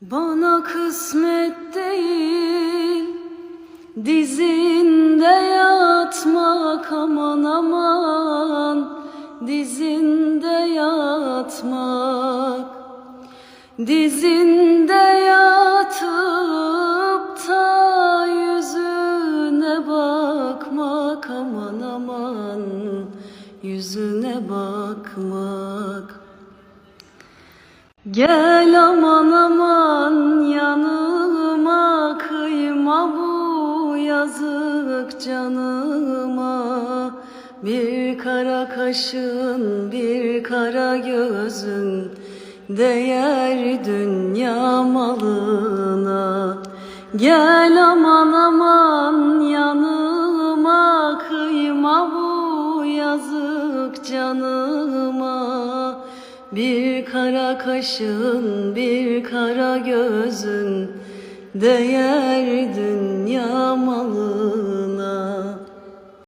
Bana kısmet değil Dizinde yatmak aman aman Dizinde yatmak. Dizinde yatıp ta yüzüne bakmak aman aman Yüzüne bakmak. Gel aman yazık canıma Bir kara kaşın bir kara gözün değer dünya malına. Gel aman aman yanıma kıyma bu yazık canıma. Bir kara kaşın, bir kara gözün Değer dünya malı